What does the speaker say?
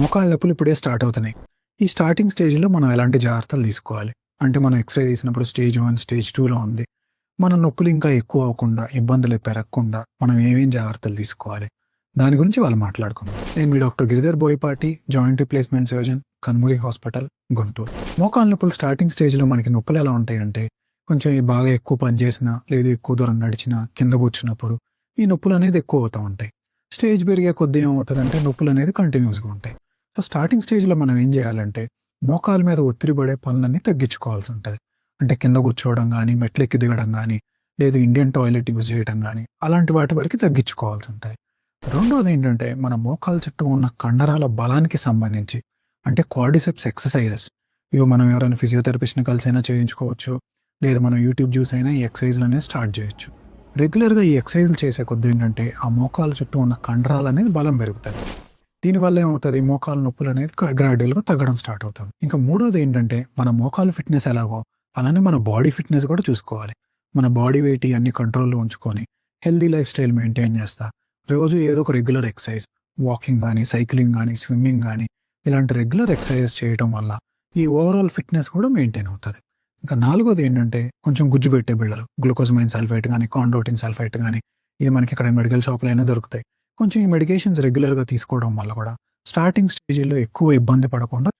మోకాళ్ళ నొప్పులు ఇప్పుడే స్టార్ట్ అవుతున్నాయి. ఈ స్టార్టింగ్ స్టేజ్లో మనం ఎలాంటి జాగ్రత్తలు తీసుకోవాలి? అంటే మనం ఎక్స్రే తీసినప్పుడు స్టేజ్ వన్ స్టేజ్ టూలో ఉంది. మన నొప్పులు ఇంకా ఎక్కువ అవ్వకుండా ఇబ్బందులు పెరగకుండా మనం ఏమేం జాగ్రత్తలు తీసుకోవాలి? దాని గురించి వాళ్ళు మాట్లాడుకుందాం. నేను మీ doctor Giridhar Boyapati joint replacement surgeon Kanmuri hospital Guntur. మోకాళ్ళ నొప్పులు స్టార్టింగ్ స్టేజ్లో మనకి నొప్పులు ఎలా ఉంటాయంటే కొంచెం బాగా ఎక్కువ పని చేసినా లేదు ఎక్కువ దూరం నడిచినా కింద కూర్చున్నప్పుడు ఈ నొప్పులు అనేది ఎక్కువ అవుతూ ఉంటాయి. స్టేజ్ పెరిగే కొద్దీ ఏమవుతుందంటే నొప్పులు అనేది కంటిన్యూస్గా ఉంటాయి. సో స్టార్టింగ్ స్టేజ్లో మనం ఏం చేయాలంటే మోకాల మీద ఒత్తిడి పడే పనులన్నీ తగ్గించుకోవాల్సి ఉంటుంది. అంటే కింద కూర్చోవడం కానీ మెట్లెక్కి దిగడం కానీ లేదు ఇండియన్ టాయిలెట్ యూజ్ చేయడం కానీ అలాంటి వాటి వరకు తగ్గించుకోవాల్సి ఉంటాయి రెండోది ఏంటంటే మన మోకాల చుట్టూ ఉన్న కండరాల బలానికి సంబంధించి అంటే కార్డిసెప్స్ ఎక్సర్సైజెస్ ఇవి మనం ఎవరైనా ఫిజియోథెరపిస్ట్ని కలిసి అయినా చేయించుకోవచ్చు లేదా మనం యూట్యూబ్ చూసి అయినా ఈ ఎక్సర్సైజ్లు అనేది స్టార్ట్ చేయొచ్చు. రెగ్యులర్గా ఈ ఎక్సర్సైజ్లు చేసే కొద్ది ఏంటంటే ఆ మోకాల చుట్టూ ఉన్న కండరాలు అనేది బలం పెరుగుతుంది దీనివల్ల ఏమవుతుంది? మోకాల నొప్పులు అనేది గ్రాడ్యువల్గా తగ్గడం స్టార్ట్ అవుతుంది ఇంకా మూడోది ఏంటంటే మన మోకాలు ఫిట్నెస్ ఎలాగో అలానే మన బాడీ ఫిట్నెస్ కూడా చూసుకోవాలి. మన బాడీ వెయిట్ అన్ని కంట్రోల్లో ఉంచుకొని హెల్దీ లైఫ్ స్టైల్ మెయింటైన్ చేస్తా. రోజు ఏదో ఒక రెగ్యులర్ ఎక్సర్సైజ్ వాకింగ్ కానీ సైక్లింగ్ కానీ స్విమ్మింగ్ కానీ ఇలాంటి రెగ్యులర్ ఎక్సర్సైజెస్ చేయడం వల్ల ఈ ఓవరాల్ ఫిట్నెస్ కూడా మెయింటైన్ అవుతుంది. ఇంకా నాలుగోది ఏంటంటే కొంచెం గుజ్జు పెట్టే బిళ్ళలు గ్లూకోజమైన్ సల్ఫైట్ కానీ కాండోటిన్ సల్ఫైట్ కానీ ఇది మనకి ఇక్కడ మెడికల్ షాప్లో అయినా దొరుకుతాయి. కొంచెం ఈ మెడికేషన్స్ రెగ్యులర్గా తీసుకోవడం వల్ల కూడా స్టార్టింగ్ స్టేజ్లో ఎక్కువ ఇబ్బంది పడకుండా